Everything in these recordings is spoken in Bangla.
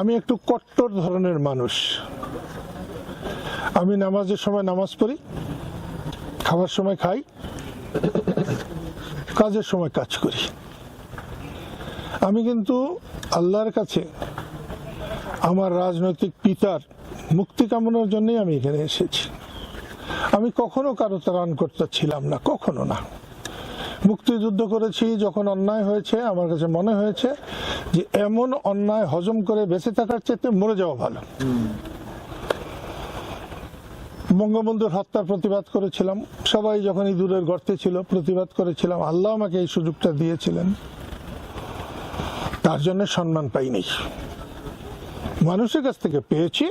আমি একটু কট্টর ধরনের মানুষ। আমি নামাজের সময় নামাজ পড়ি, খাবার সময় খাই, কাজের সময় কাজ করি। আমি কিন্তু আল্লাহর কাছে আমার রাজনৈতিক পিতার মুক্তি কামনার জন্যই আমি এখানে এসেছি। আমি কখনো কারও তারান করতে ছিলাম না, কখনো না। মুক্তিযুদ্ধ করেছি, যখন অন্যায় হয়েছে, আমার কাছে মনে হয়েছে যে এমন অন্যায় হজম করে বেঁচে থাকার চেয়ে মরে যাওয়া ভালো। বঙ্গবন্ধুর হত্যার প্রতিবাদ করেছিলাম। সবাই যখন ইঁদুরের গর্তে ছিল, প্রতিবাদ করেছিলাম। আল্লাহ আমাকে এই সুযোগটা দিয়েছিলেন। তার জন্য সম্মান পাইনি। মানুষের কাছ থেকে পেয়েছি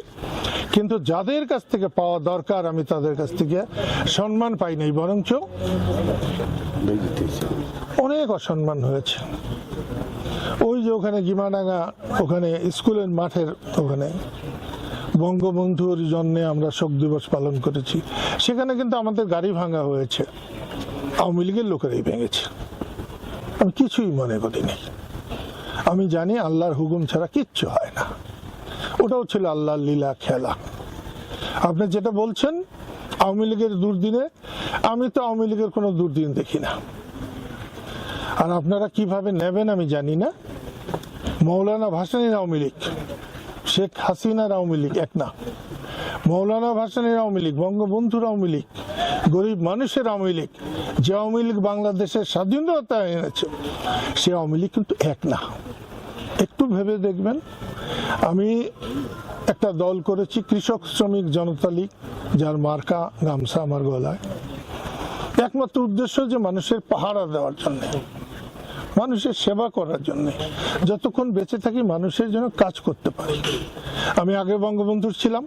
কিন্তু যাদের কাছ থেকে পাওয়া দরকার, আমি তাদের কাছ থেকে সম্মান পাই নাই, বরঞ্চ অনেক অসম্মান হয়েছে। ওই যে ওখানে গিমাডাঙ্গা, ওখানে স্কুলের মাঠের ওখানে বঙ্গবন্ধুর জন্য আমরা শোক দিবস পালন করেছি। সেখানে কিন্তু আমাদের গাড়ি ভাঙা হয়েছে। আওয়ামী লীগের লোকেরাই ভেঙেছে। আমি কিছুই মনে করিনি। আমি জানি আল্লাহর হুকুম ছাড়া কিচ্ছু হয় না। ওটাও ছিল আল্লাহর লীলা, খেলা। আপনি যেটা বলছেন, আওয়ামী লীগের দুর্দিনে, আমি তো আওয়ামী লীগের কোনো দুর্দিন দেখি না। আর আপনারা কীভাবে নেবেন আমি জানি না। মৌলানা ভাসানীর আওয়ামী লীগ, শেখ হাসিনার আওয়ামী লীগ এক না। মৌলানা ভাসানীর আওয়ামী লীগ, বঙ্গবন্ধুর আওয়ামী লীগ, গরিব মানুষের আওয়ামী লীগ, যে আওয়ামী লীগ বাংলাদেশের স্বাধীনতা এনেছে, সে আওয়ামী লীগ কিন্তু এক না। একটু ভেবে দেখবেন। আমি একটা দল করেছি, কৃষক শ্রমিক জনতা লীগ, যার মার্কা গামছা আমার গলায়। একমাত্র উদ্দেশ্য যে মানুষের পাহারা দেওয়ার জন্য, মানুষের সেবা করার জন্য। যতক্ষণ বেঁচে থাকি মানুষের জন্য কাজ করতে পারি। আমি আগে বঙ্গবন্ধুর ছিলাম।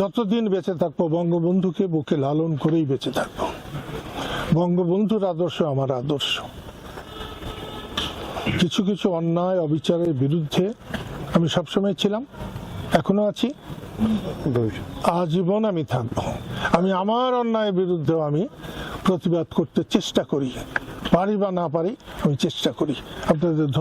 যতদিন বেঁচে থাকব, বঙ্গবন্ধুকে বুকে লালন করেই বেঁচে থাকব। বঙ্গবন্ধুর আদর্শ আমার আদর্শ। কিছু কিছু অন্যায়, অবিচারের বিরুদ্ধে আমি সবসময় ছিলাম, এখনও আছি। আজীবন আমি থাকব। আমি আমার অন্যায়ের বিরুদ্ধেও আমি প্রতিবাদ করতে চেষ্টা করি। পারি বা না পারি, আমি চেষ্টা করি। আপনাদের